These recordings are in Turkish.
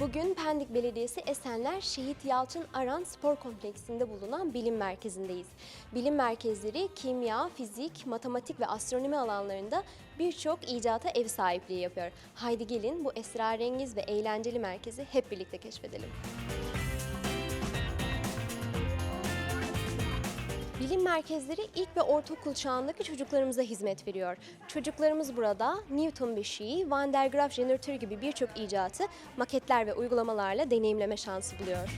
Bugün Pendik Belediyesi Esenler Şehit Yalçın Aran Spor Kompleksinde bulunan bilim merkezindeyiz. Bilim merkezleri kimya, fizik, matematik ve astronomi alanlarında birçok icata ev sahipliği yapıyor. Haydi gelin bu esrarengiz ve eğlenceli merkezi hep birlikte keşfedelim. Bilim merkezleri ilk ve ortaokul çağındaki çocuklarımıza hizmet veriyor. Çocuklarımız burada Newton beşiği, Van der Graaf jeneratörü gibi birçok icatı maketler ve uygulamalarla deneyimleme şansı buluyor.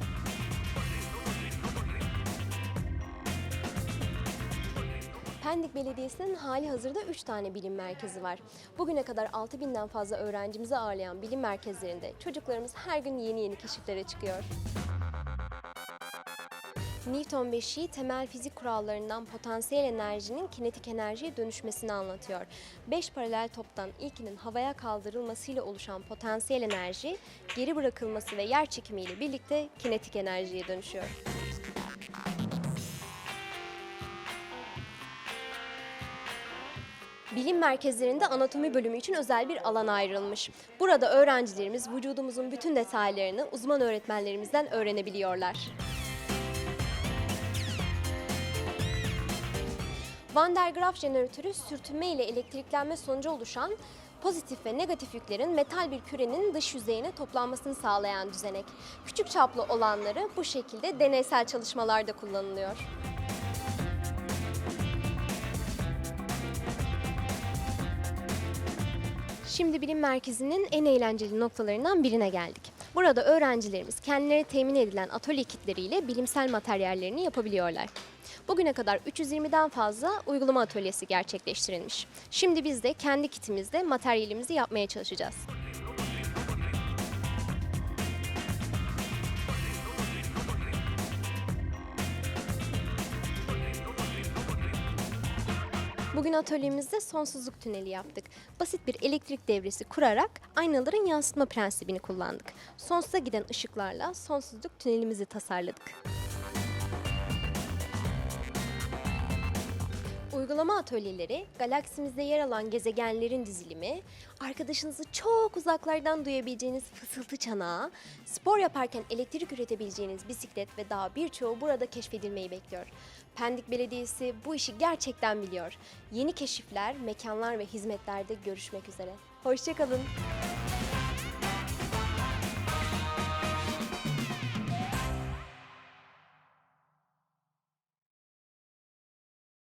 Pendik Belediyesi'nin hali hazırda 3 tane bilim merkezi var. Bugüne kadar 6000'den fazla öğrencimizi ağırlayan bilim merkezlerinde çocuklarımız her gün yeni yeni keşiflere çıkıyor. Newton beşiği temel fizik kurallarından potansiyel enerjinin kinetik enerjiye dönüşmesini anlatıyor. 5 paralel toptan ilkinin havaya kaldırılmasıyla oluşan potansiyel enerji geri bırakılması ve yer çekimiyle birlikte kinetik enerjiye dönüşüyor. Bilim merkezlerinde anatomi bölümü için özel bir alan ayrılmış. Burada öğrencilerimiz vücudumuzun bütün detaylarını uzman öğretmenlerimizden öğrenebiliyorlar. Van der Graaf jeneratörü sürtünme ile elektriklenme sonucu oluşan pozitif ve negatif yüklerin metal bir kürenin dış yüzeyine toplanmasını sağlayan düzenek. Küçük çaplı olanları bu şekilde deneysel çalışmalarda kullanılıyor. Şimdi bilim merkezinin en eğlenceli noktalarından birine geldik. Burada öğrencilerimiz kendilerine temin edilen atölye kitleriyle bilimsel materyallerini yapabiliyorlar. Bugüne kadar 320'den fazla uygulama atölyesi gerçekleştirilmiş. Şimdi biz de kendi kitimizde materyalimizi yapmaya çalışacağız. Bugün atölyemizde sonsuzluk tüneli yaptık. Basit bir elektrik devresi kurarak aynaların yansıtma prensibini kullandık. Sonsuza giden ışıklarla sonsuzluk tünelimizi tasarladık. Uygulama atölyeleri, galaksimizde yer alan gezegenlerin dizilimi, arkadaşınızı çok uzaklardan duyabileceğiniz fısıltı çanağı, spor yaparken elektrik üretebileceğiniz bisiklet ve daha birçoğu burada keşfedilmeyi bekliyor. Pendik Belediyesi bu işi gerçekten biliyor. Yeni keşifler, mekanlar ve hizmetlerde görüşmek üzere. Hoşçakalın.